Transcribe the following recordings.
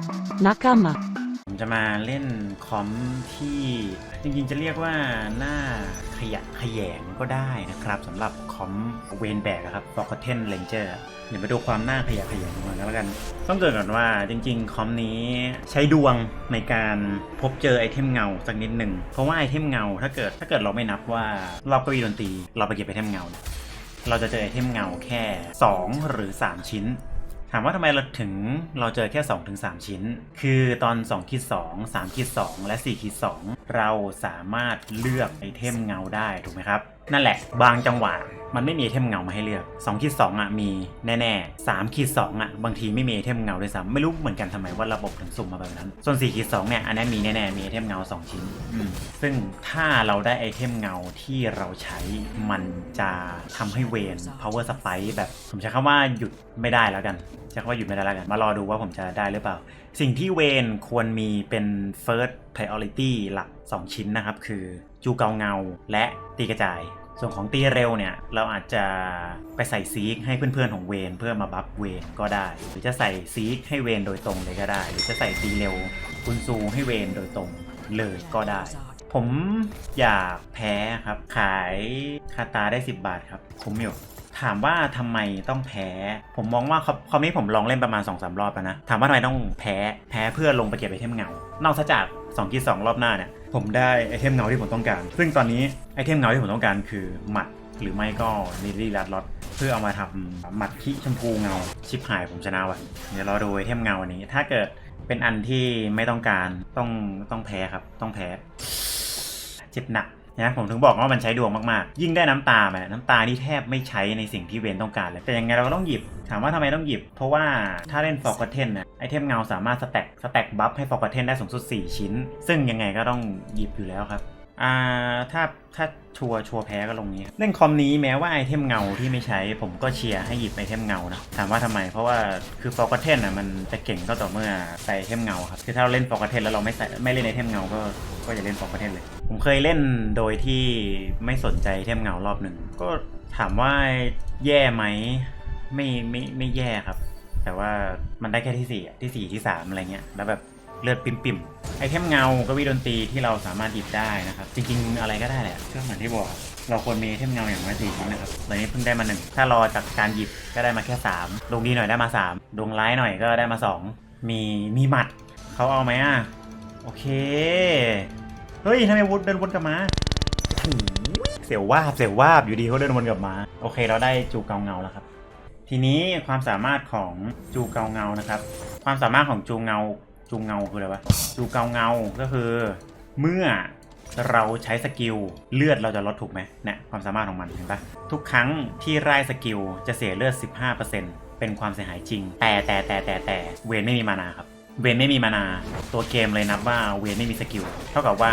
仲間ผมจะมาเล่นคอมที่จริงๆจะเรียกว่าหน้าขยะขยงก็ได้นะครับสำหรับคอมเวนแบกครับ Forgotten Ranger เดี๋ยวมาดูความหน้าขยะขยงก่อนแล้วกัน ต้องเกิดก่อนว่าจริงๆ คอมนี้ใช้ดวงในการพบเจอไอเทมเงาสักนิดหนึ่ง เพราะว่าไอเทมเงาถ้าเกิดถ้าเกิดเราไม่นับว่ารอบเก้าอี้ดนตรีเราไปเก็บไอเทมเงาเนี่ยเราจะเจอไอเทมเงาแค่ 2 หรือ 3 ชิ้น ถามว่าทำไมเราถึงเราเจอแค่ 2-3 ชิ้น คือตอน2คิด2 3คิด2และ4คิด2เราสามารถเลือกไอเทมเงาได้ถูกไหมครับนั่นแหละ บางจังหวะมันไม่มีไอเทมเงามาให้เลือก2คิด2อะมีแน่ๆ3คิด2อะบางทีไม่มีไอเทมเงาด้วยซ้ำไม่รู้เหมือนกันทำไมว่าระบบถึงสุ่มมาแบบนั้น ส่วน4คิด2เนี่ยอันนี้มีแน่ๆมีไอเทมเงา 2 ชิ้นอืมซึ่งถ้าเราได้ไอเทมเงาที่เราใช้มันจะทำให้เวน power spike แบบ ผมใช้คำว่าหยุดไม่ได้แล้วกันใช้คำว่าหยุดไม่ได้แล้วกัน มารอดูว่าผมจะได้หรือเปล่า สิ่งที่เวนควรมีเป็น first priority หลัก 2 ชิ้นนะครับ คือ จูเกาเงา และตีกระจาย ส่วนของตีเร็วเนี่ย เราอาจจะไปใส่ซีกให้เพื่อนๆของเวนเพื่อมาบัฟเวนก็ได้ หรือจะใส่ซีกให้เวนโดยตรงเลยก็ได้ หรือจะใส่ตีเร็วคุณซูให้เวนโดยตรงเลยก็ได้ ผมอยากแพ้ครับ ขายคาตาได้ 10 บาทครับคุ้มอยู่ ถามว่าทำไมต้องแพ้ ผมมองว่าคอมมนี้ผมลองเล่นประมาณ2อสรอบแล้วนะ ถามว่าทำไมต้องแพ้ แพ้เพื่อลงไปเก็บไอเทมเงา นอกจาก2กีสองรอบหน้าเนี่ย ผมได้ไอเทมเงาที่ผมต้องการ ซึ่งตอนนี้ไอเทมเงาที่ผมต้องการคือหมัดหรือไม่ก็นิลลี่ลัดล็อตเพื่อเอามาทำหมัดขี้ชมพูเงา ชิปหายผมชนะว่ะเดี๋ยวรอดูไอเทมเงาอันนี้ ถ้าเกิดเป็นอันที่ไม่ต้องการต้องต้องแพ้ครับ ต้องแพ้ เจ็บหนัก นะผมถึงบอกว่ามันใช้ดวงมากๆ ยิ่งได้น้ำตาไปน้ำตานี่แทบไม่ใช้ในสิ่งที่เวนต้องการเลย แต่ยังไงเราก็ต้องหยิบ ถามว่าทำไมต้องหยิบ เพราะว่าถ้าเล่นฟอร์กเทนนะไอเทมเงาสามารถสแต็กสแต็กบัฟให้ฟอร์กเทนได้สูงสุด 4 ชิ้น ซึ่งยังไงก็ต้องหยิบอยู่แล้วครับ อ่าถ้าถ้าชัวชัวแพ้ก็ลงนี้เล่นคอมนี้แม้ว่าไอเทมเงาที่ไม่ใช้ ผมก็เชียร์ให้หยิบไอเทมเงานะถามว่าทำไมเพราะว่าคือฟอร์กเทนอะมันจะเก่งก็ต่อเมื่อใส่ไอเทมเงาครับคือถ้าเราเล่นฟอร์กเทนแล้วเราไม่ใส่ไม่เล่นไอเทมเงาก็ก็อย่าเล่นฟอร์กเทนเลย ผมเคยเล่นโดยที่ไม่สนใจไอเทมเงารอบหนึ่งก็ถามว่าแย่ไหมไม่ไม่ไม่แย่ครับ แต่ว่ามันได้แค่ที่สี่ที่สี่ที่สามอะไรเงี้ยแล้วแบบ เลือดปิ่มๆไอเทมเงาก็วิดนตรีที่เราสามารถหยิบได้นะครับ จริงๆ อะไรก็ได้แหละก็เหมือนที่บอก เราควรมีไอเทมเงาอย่างน้อยสี่ชิ้นนะครับตอนนี้เพิ่งได้มาหนึ่งถ้ารอจากการหยิบก็ได้มาแค่สามดวงดีหน่อยได้มาสามดวงร้ายหน่อยก็ได้มาสองมีมีหมัดเขาเอาไหมอะโอเคเฮ้ยทำไมวนเดินวนกลับมาเสียววาบเสียววาบอยู่ดีเขาเดินวนกลับมาโอเค เราได้จูเกาเงาแล้วครับ ทีนี้ความสามารถของจูเกาเงานะครับ ความสามารถของจูเงา จูงเงาคืออะไรวะจูเกาเงาก็คือ เมื่อเราใช้สกิลเลือดเราจะลดถูกไหมเนี่ยความสามารถของมันเห็นปะทุกครั้งที่ไล่สกิลจะเสียเลือด 15%เป็นความเสียหายจริง แต่แต่แต่แต่แต่เวนไม่มีมานาครับ เวนไม่มีมานา ตัวเกมเลยนับว่าเวนไม่มีสกิลเท่ากับว่า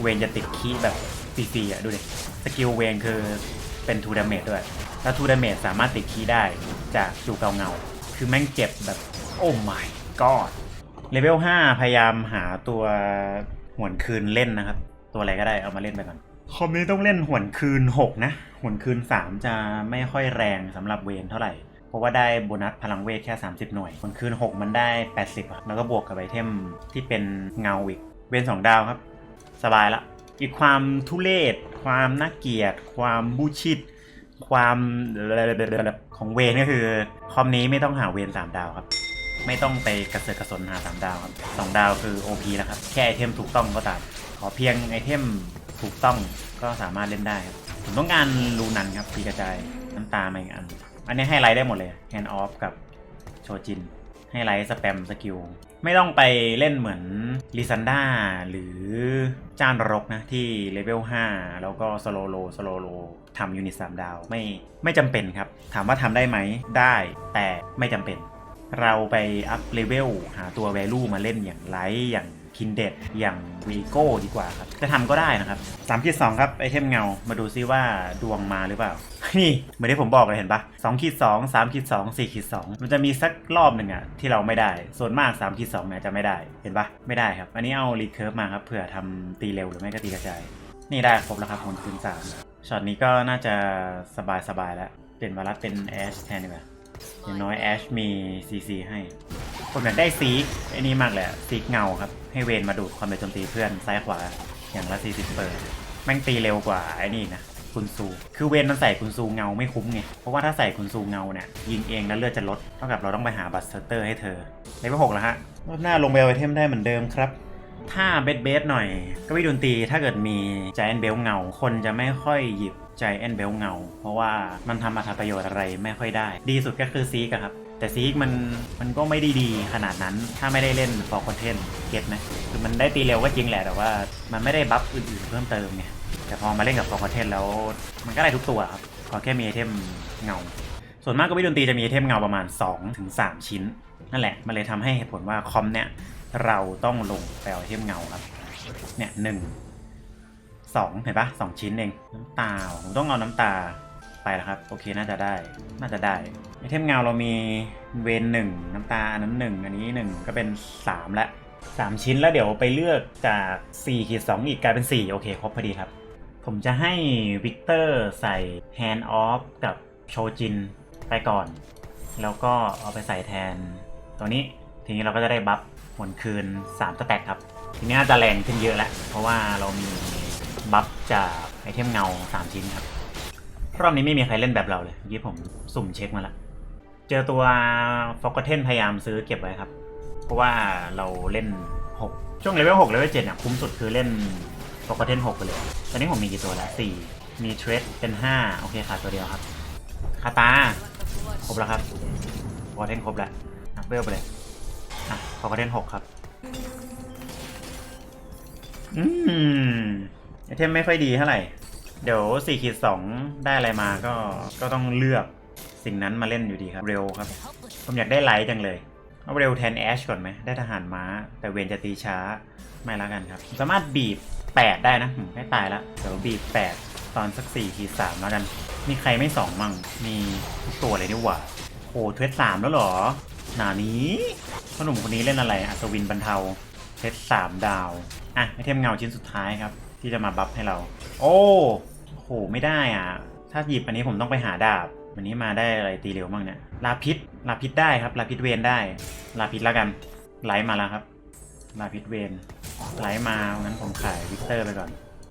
เวนจะติดคีแบบฟรีๆอะดูดิสกิลเวนคือเป็นทูดาเมจด้วยแล้วทูดาเมจสามารถติดคีได้จากจูเกาเงา คือแม่งเจ็บแบบโอ้ my god เลเวล5พยายามหาตัวหวนคืนเล่นนะครับ ตัวอะไรก็ได้เอามาเล่นไปก่อนคอมนี้ต้องเล่นหวนคืน6นะหวนคืน3จะไม่ค่อยแรงสำหรับเวนเท่าไหร่ เพราะว่าได้โบนัสพลังเวทแค่ 30 หน่วยหวนคืน 6 มันได้ 80อะแล้วก็บวกกับไอเทมที่เป็นเงาอีกเวน2ดาวครับ สบายละอีกความทุเลศความน่าเกลียด ความบูชิด ความของเวนก็คือ คอมนี้ไม่ต้องหาเวน3ดาวครับ ไม่ต้องไปกระเสือกกระสนหา3ดาวครับ2ดาวคือ OP แล้วครับแค่ไอเทมถูกต้องก็ตามขอเพียงไอเทมถูกต้องก็สามารถเล่นได้ครับผมต้องการรูนันครับตีกระจายน้ำตามาอีกอัน อันนี้ให้ไลท์ได้หมดเลย Hand off กับโชจิน ให้ไลท์สแปมสกิลไม่ต้องไปเล่นเหมือนลิซันดาหรือจานรกนะ ที่เลเวล 5 แล้วก็สโลโลสโลโลทำยูนิต 3 ดาวไม่ไม่จำเป็นครับ ถามว่าทำได้ไหมได้ แต่ไม่จำเป็น เราไปอัพเลเวลหาตัว value มาเล่นอย่างไลท์อย่างคินเดดอย่างวีโก้ดีกว่าครับ จะทำก็ได้นะครับ3ขีด2ครับ ไอเทมเงามาดูซิว่าดวงมาหรือเปล่า นี่เหมือนที่ผมบอกเลยเห็นปะ2ขีด2 3ขีด2 4ขีด2มันจะมีสักรอบหนึ่งอะที่เราไม่ได้ ส่วนมาก3ขีด2เนี่ยจะไม่ได้เห็นปะไม่ได้ครับ อันนี้เอารีเคิร์ฟมาครับเผื่อทำตีเร็วหรือไม่ก็ตีกระจาย นี่ได้ครบแล้วครับคนคืนสามช็อตนี้ก็น่าจะสบายสบายๆแล้ว เปลี่ยนวารัสเป็นแอชแทนดีกว่า อย่างน้อยแอชมี CC ให้ ผมอยากได้ซีกไอ้นี่มากเลยอะซีกเงาครับ ให้เวนมาดูดความเร็วโจมตีเพื่อนซ้ายขวาอย่างละ 40เปอร์แม่งตีเร็วกว่าไอ้นี่นะคุณซู คือเวนมันใส่คุณซูเงาไม่คุ้มไง เพราะว่าถ้าใส่คุณซูเงาเนี่ยยิงเองแล้วเลือดจะลด เท่ากับเราต้องไปหาบัสเตอร์ให้เธอเลเวลหกแล้วฮะรอบหน้าลงเบลไอเทมได้เหมือนเดิมครับถ้าเบสเบสหน่อย ก็วิดนตรีถ้าเกิดมีใจแอนเบลเงา คนจะไม่ค่อยหยิบ ใจแอนเบลเงา เพราะว่ามันทำมาทำประโยชน์อะไรไม่ค่อยได้ ดีสุดก็คือซีกครับ แต่ซีกมันมันก็ไม่ได้ดีขนาดนั้น ถ้าไม่ได้เล่นฟอร์คอนเทนเก็ตไหมคือมันได้ตีเร็วก็จริงแหละ แต่ว่ามันไม่ได้บัฟอื่นๆเพิ่มเติมไงแต่พอมาเล่นกับฟอร์คอนเทนแล้ว มันก็ได้ทุกตัวครับขอแค่มีไอเทมเงา ส่วนมากก็วิดนตรีจะมีไอเทมเงาประมาณ 2-3 ชิ้น นั่นแหละ มันเลยทำให้เหตุผลว่าคอมเนี่ยเราต้องลงไปเอาไอเทมเงาครับ เนี่ยหนึ่ง สองเห็นปะสองชิ้นเองน้ำตาผมต้องเอาน้ำตาไปแล้วครับ โอเคน่าจะได้น่าจะได้ไอเทมเงาเรามีเวนหนึ่งน้ำตาอันนั้นหนึ่งอันนี้หนึ่งก็เป็นสามละสามชิ้นแล้วเดี๋ยวไปเลือกจาก4ขีด2อีกกลายเป็น4โอเคครบพอดีครับ ผมจะให้วิกเตอร์ใส่ Hand Off กับโชจินไปก่อน แล้วก็เอาไปใส่แทนตัวนี้ทีนี้เราก็จะได้บัฟหวนคืน3สแต็กครับ ทีนี้น่าจะแรงขึ้นเยอะแล้ว เพราะว่าเรามี บัฟจากไอเทมเงา3ชิ้นครับ รอบนี้ไม่มีใครเล่นแบบเราเลยเมื่ผมสุ่มเช็คมาแล้วเจอตัวฟอกเทนพยายามซื้อเก็บไว้ครับ เพราะว่าเราเล่น 6 ช่วงเลเวล6เลเวล7เนี่ยคุ้มสุดคือเล่นฟอกเทน6ไปเลย ตอนนี้ผมมีกี่ตัวแล้ว4มีเทรดเป็น 5 โอเคขาดตัวเดียวครับคาตาครบแล้วครับฟอกเทนครบแล้วนับเวลไปเลยอะฟอกเทน6ครับอืม ไอเทมไม่ค่อยดีเท่าไหร่ เดี๋ยว4ขีด2ได้อะไรมาก็ก็ต้องเลือกสิ่งนั้นมาเล่นอยู่ดีครับ เร็วครับ ผมอยากได้ไลท์จังเลย เอาเร็วแทนแอชก่อนไหม ได้ทหารม้า แต่เวนจะตีช้า ไม่ละกันครับ สามารถบีบ 8 ได้นะผมใกล้ตายแล้วเดี๋ยวบีบ 8 ตอนสัก4ขีด3แล้วกัน มีใครไม่สองมั่ง มีทุกตัวเลยนี่หว่าโอ้เทสสามแล้วเหรอ หนานี้พ่อหนุ่มคนนี้เล่นอะไรอัศวินบรรเทาเทสสามดาว อะไอเทมเงาชิ้นสุดท้ายครับ ที่จะมาบัฟให้เรา โอ้โหไม่ได้อะ ถ้าหยิบอันนี้ผมต้องไปหาดาบ วันนี้มาได้อะไรตีเร็วบ้างเนี่ยลาพิษลาพิษได้ครับลาพิษเวนได้ลาพิษแล้วกันไหลมาแล้วครับลาพิษเวนไหลมางั้นผมขายวิกเตอร์ไปก่อน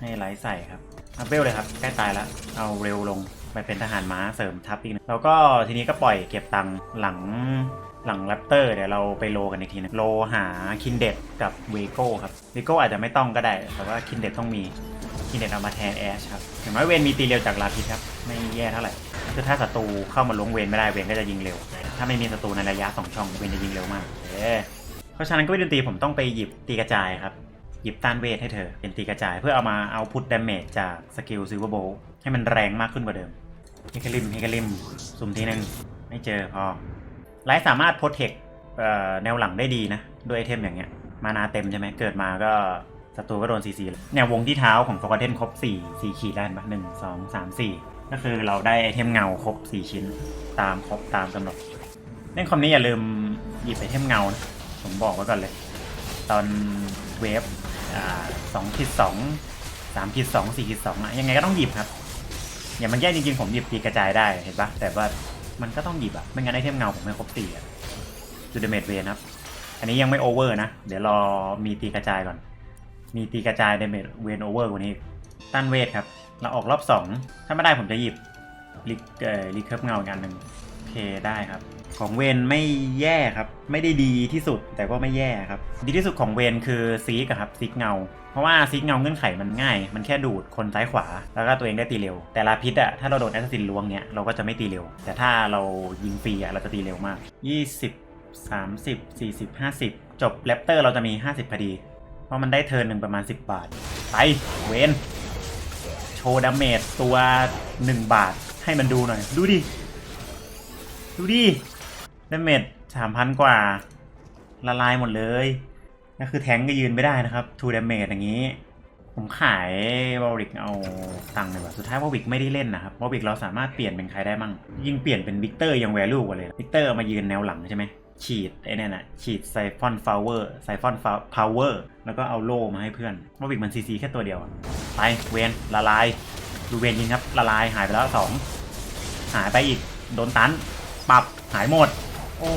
ให้ไหลใส่ครับอัพเวลเลยครับใกล้ตายแล้วเอาเร็วลงไปเป็นทหารม้าเสริมทัพอีกหนึงแล้วก็ทีนี้ก็ปล่อยเก็บตังค์หลัง หลังแรปเตอร์เดี๋ยวเราไปโลกันอีกทีนึงโลหาคินเด d กับเวโก้ครับเวโก้อาจจะไม่ต้องก็ได้ แต่ว่าคินเด d ต้องมีคินเด d เอามาแทนแอชครับถึงแม้เวนมีตีเร็วจากลาพิษครับ ไม่แย่เท่าไหร่คือถ้าศัตรูเข้ามาล้วงเวนไม่ได้เวนก็จะยิงเร็ว ถ้าไม่มีศัตรูในระยะสองช่องเวนจะยิงเร็วมากเอเพราะฉะนั้นก็วิดนตีผมต้องไปหยิบตีกระจายครับหยิบต้านเวทให้เธอ เป็นตีกระจายเพื่อเอามาเอาพุทดาเมจจากสกิลซิลเวอร์โบให้มันแรงมากขึ้นกว่าเดิมเฮกลิมเฮกลิมสุ่มทีหนึ่งไม่เจอพอ ไลท์สามารถโปรเทคแนวหลังได้ดีนะ ด้วยไอเทมอย่างเงี้ย มานาเต็มใช่ไหมเกิดมาก็ศัตรูก็โดนซีซีเลยแนววงที่เท้าของฟอกเทนครบ4 4ขีดแล้วเห็นปะหนึ่งสองสามสี่ก็คือเราได้ไอเทมเงาครบ 4 ชิ้น ตามครบตามกำหนดเล่นคอมนี้อย่าลืมหยิบไอเทมเงานะผมบอกไว้ก่อนเลย ตอนเวฟสองขีดสองสามขีดสองสี่ขีดสองอะยังไงก็ต้องหยิบครับ อย่างมันแย่จริงๆผมหยิบตีกระจายได้เห็นปะแต่ว่า มันก็ต้องหยิบอะไม่งั้นไอเทมเงาผมไม่ครบตีอะจูเดเมดเวนครับ อันนี้ยังไม่โอเวอร์นะ เดี๋ยวรอมีตีกระจายก่อน มีตีกระจายเดเมดเวนโอเวอร์กว่านี้ตั้นเวทครับ เราออกรอบสองถ้าไม่ได้ผมจะหยิบลิกเอ่อลิกเคิร์ฟเงาอีกอันหนึ่งโอเคได้ครับ ของเวนไม่แย่ครับ ไม่ได้ดีที่สุดแต่ก็ไม่แย่ครับ ดีที่สุดของเวนคือซีกครับซีกเงา เพราะว่าซีกเงาเงื่อนไขมันง่าย มันแค่ดูดคนซ้ายขวา แล้วก็ตัวเองได้ตีเร็ว แต่ลาพิษอะถ้าเราโดนแอสซินล้วงเนี้ยเราก็จะไม่ตีเร็ว แต่ถ้าเรายิงฟรีอะเราจะตีเร็วมาก 20 30 40 50 จบแรปเตอร์เราจะมี 50พอดี เพราะมันได้เทิร์นหนึ่งประมาณ 10 บาท ไปเวนโชว์ดาเมจตัว 1 บาทให้มันดูหน่อย ดูดิ ดูดิ ดาเมจสามพันกว่า ละลายหมดเลยก็คือแทงก็ยืนไม่ได้นะครับทูดาเมจอย่างนี้ ผมขายวอลวิกเอาตังค์เลยว่ะสุดท้ายวอลวิกไม่ได้เล่นนะครับวอลวิกเราสามารถเปลี่ยนเป็นใครได้มั่งยิ่งเปลี่ยนเป็นวิกเตอร์ยังแวลูกว่าเลยวิกเตอร์มายืนแนวหลังใช่ไหมฉีดไอ้นี่นน่ะฉีดไซฟอนฟลาวเวอร์ไซฟอนพาวเวอร์แล้วก็เอาโล่มาให้เพื่อนวอลวิกมันซีซีแค่ตัวเดียวไปเวนละลายดูเวนยิงครับละลายหายไปแล้วสองหายไปอีกโดนตันปรับหายหมด โอ้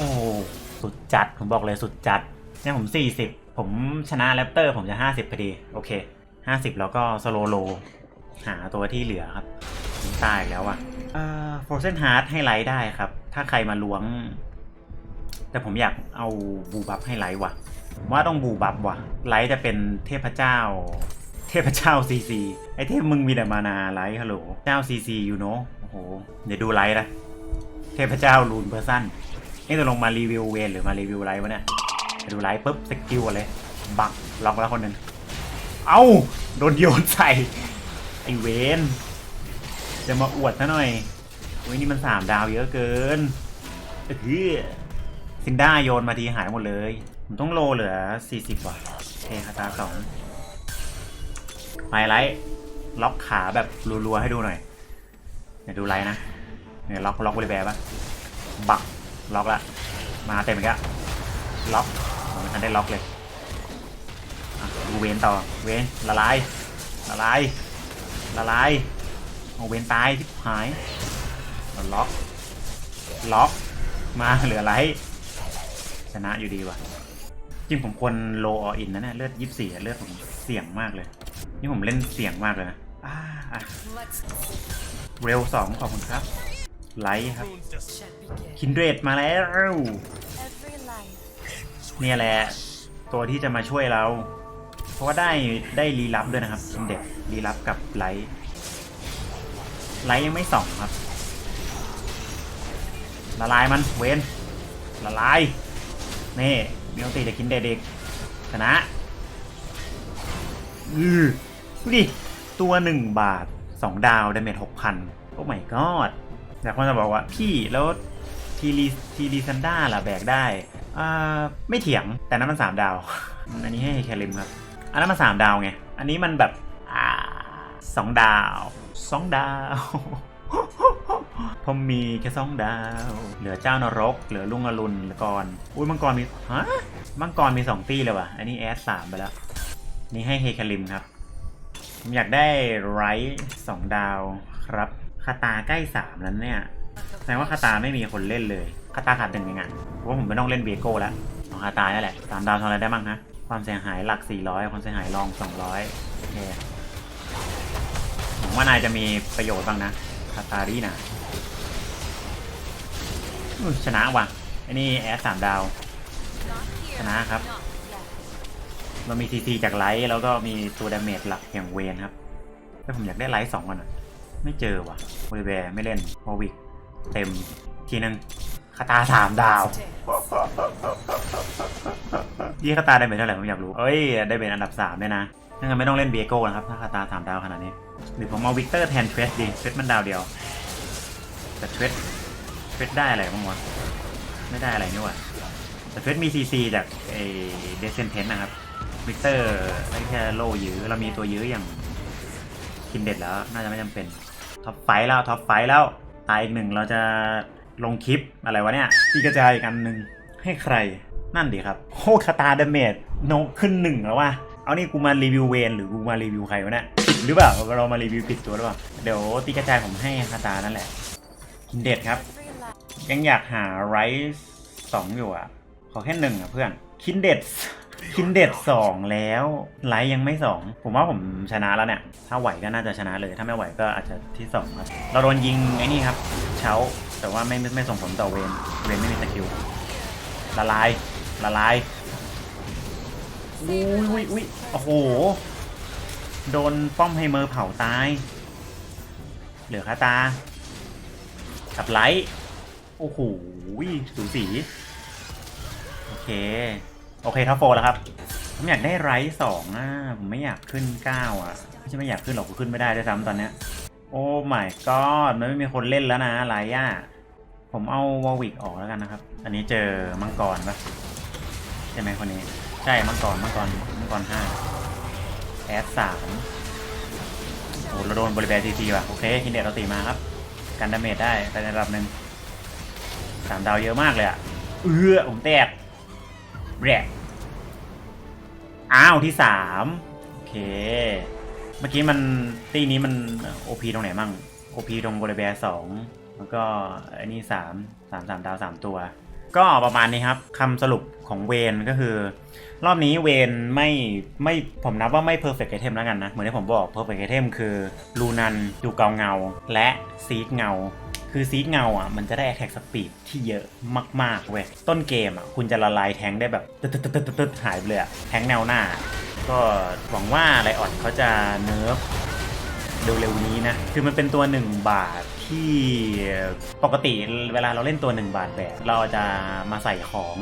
สุดจัดผมบอกเลยสุดจัดเนี่ยผม40ผมชนะแรปเตอร์ผมจะ50พอดี โอเค50แล้วก็สโลโล หาตัวที่เหลือครับผมตายอีกแล้วอะเอ่อ Frozen Heart ให้ไลท์ได้ครับ ถ้าใครมาล้วง แต่ผมอยากเอาบูบัฟให้ไลท์ว่ะผมว่าต้องบูบัฟว่ะ ไลท์จะเป็นเทพเจ้า เทพเจ้าซีซีไอเทพมึงมีแต่มานาไลท์ฮัลโหลเจ้าซีซีอยู่เนาะโอ้โหเดี๋ยวดูไลท์นะเทพเจ้าลูนเพอร์ซัน นี่จะลงมารีวิวเวนหรือมารีวิวไลท์วะเนี่ยไปดูไลท์ปุ๊บสกิลอะไรบักล็อกแล้วคนหนึ่งเอ้าโดนโยนใส่ ไอเวนจะมาอวดซะหน่อยโอ้ยนี่มันสามดาวเยอะเกินเออซินด้าโยนมาทีหายหมดเลย ผมต้องโลเหลือ 40ว่ะเคคาตาสองไปไลท์ล็อกขาแบบรัวๆให้ดูหน่อยเดี๋ยวดูไลท์นะเนี่ยล็อกล็อกบริแบร์ปะบัก ล็อกละมาเต็มอีกแล้วล็อกผมไม่ทันได้ล็อกเลยอะดูเวนต่อเวนละลายละลายละลายเอาเวนตายที่หายล็อกล็อกมาเหลือไรชนะอยู่ดีว่ะจริงผมควรโลออินนะเนี่ยเลือดยี่สี่เลือดผมเสี่ยงมากเลย นี่ผมเล่นเสี่ยงมากเลยนะเร็วสองขอบคุณครับ ไลท์ครับ shall begin. คินเดรดมาแล้ว Every life เนี่ยแหละ ตัวที่จะมาช่วยเรา เพราะว่าได้ได้รีลับด้วยนะครับคินเดรดรีลับกับไลท์ไลท์ยังไม่ส่องครับ ละลายมันเวนละลาย นี่มีโอตีจากคินเดรดเด็กชนะอือดูดิ ตัวหนึ่งบาทสองดาวดาเมจหกพันโอ้ my god แต่คนจะบอกว่าพี่แล้วทีรีทีรีซันด้าล่ะแบกได้อ่าไม่เถียงแต่นั้นมันสามดาว อันนี้ให้แคลิมครับ อันนั้นมันสามดาวไง อันนี้มันแบบอ่าสองดาวสองดาวผมมีแค่สองดาว เหลือเจ้านรก เหลือลุงอรุณแล้วกรอุ้ยมังกรมีฮะมังกรมีสองตี้เลยว่ะ อันนี้แอดสามไปแล้ว นี่ให้เฮคาริมครับ ผมอยากได้ไรท์สองดาวครับ คาตาใกล้สามแล้วเนี่ย แสดงว่าคาตาไม่มีคนเล่นเลย คาตาขาดหนึ่งเองอะเพราะผมไม่ต้องเล่นเบโก้แล้วเอาคาตานั่แหละสามดาวทำอะไรได้บ้างฮะ ความเสียหายหลัก 400 ความเสียหายรอง 200โอเคผมว่านายจะมีประโยชน์บ้างนะคาตารีนะชนะว่ะไอ้นี่แอสสามดาว ชนะครับ เรามีซีซีจากไลท์แล้วก็มีตัวดาเมจหลักอย่างเวนครับแต่ผมอยากได้ไลท์สองก่อนอะ ไม่เจอว่ะบริแวร์ไม่เล่นวอวิกเต็มทีนึงคาตาสามดาวยี่คาตาได้เป็นเท่าไหร่ผมอยากรู้เอ้ยได้เป็นอันดับ3เนี่ยนะงั้นไม่ต้องเล่นเบียโก้นะครับถ้าคาตาสามดาวขนาดนี้หรือผมเอาวิกเตอร์แทนเทรสดีเทรสมันดาวเดียว แต่เทรสเทรสได้อะไรบ้างวะไม่ได้อะไรนี่ว่าแต่เทรสมีซีซีจากไอเดซเซนเทนนะครับวิกเตอร์ได้แค่โล่ยื้อเรามีตัวยื้ออย่างคินเด็ดแล้วน่าจะไม่จำเป็น ท็อปไฟแล้วท็อปไฟแล้วตายอีกหนึ่งเราจะลงคลิปอะไรวะเนี่ยตีกระจายอีกอันหนึ่งให้ใครนั่นดีครับโคคาตาเดเมจโนขึ้นหนึ่งแล้วว่ะเอานี่กูมารีวิวเวนหรือกูมารีวิวใครวะเนี่ยหรือเปล่าเรามารีวิวผิดตัวหรือเปล่าเดี๋ยวตีกระจายผมให้คาตานั่นแหละกินเด็ดครับ ยังอยากหาไรส์สองอยู่อะขอแค่หนึ่งอะเพื่อนคินเด็ด คินเด็ดสองแล้วไลท์ยังไม่สองผมว่าผมชนะแล้วเนี่ย ถ้าไหวก็น่าจะชนะเลย ถ้าไม่ไหวก็อาจจะที่สองครับ เราโดนยิงไอ้นี่ครับ เช้า แต่ว่าไม่ไม่ไมส่งผลต่อเวนเวนไม่มีสกิลละลายละลายอุ้ยอุ้ยอุ้ยโอ้โห โดนป้อมไฮเมอร์เผาตาย เหลือคาตา กับไลท์ โอ้โห สูสี โอเค โอเคท็อปโฟแล้วครับ ผมอยากได้ไรท์สองอะผมไม่อยากขึ้นเก้าอะไม่ใช่ไม่อยากขึ้นหรอกกูขึ้นไม่ได้ด้วยซ้ำตอนเนี้ย โอ้ my god มันไม่มีคนเล่นแล้วนะไรอะผมเอาวอลวิกออกแล้วกันนะครับ อันนี้เจอมังกรปะใช่ไหมคนนี้ ใช่มังกรมังกรมังกรห้าแอสสามโอ้เราโดนบริแบร์ซีซีว่ะ โอเคฮินเดตเราตีมาครับ กันดาเมจได้ไปในระดับหนึ่งสามดาวเยอะมากเลยอะ เออผมแตก แรกอ้าวที่สามโอเค เมื่อกี้มันตีนี้มันโอพีตรงไหนมั่งโอพีตรงบริแบร์สองแล้วก็อ้นี่สามสามสามดาวสามตัว ก็ประมาณนี้ครับคำสรุปของเวนก็คือ รอบนี้เวนไม่ไม่ผมนับว่าไม่ perfect item แล้วกันนะ เหมือนที่ผมบอก perfect item คือลูนันดูเกาเงา และซีดเงา คือซีดเงาอะมันจะได้ attack speed ที่เยอะมากๆเว้ยต้นเกมอะคุณจะละลายแทงได้แบบตึ๊ดตึ๊ดตึ๊ดตึ๊ดหายไปเลยอะแทงแนวหน้า ก็หวังว่าไลออนเขาจะเนิร์ฟเร็วๆนี้นะ คือมันเป็นตัว 1 บาทที่ปกติเวลาเราเล่นตัว 1 บาทแบบ เราจะมาใส่ของ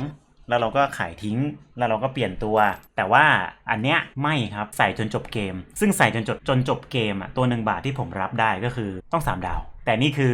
แล้วเราก็ขายทิ้ง แล้วเราก็เปลี่ยนตัว แต่ว่าอันเนี้ยไม่ครับ ใส่จนจบเกม ซึ่งใส่จนจบจนจบเกมอะ ตัว1บาทที่ผมรับได้ก็คือต้อง 3 ดาว แต่นี่คือ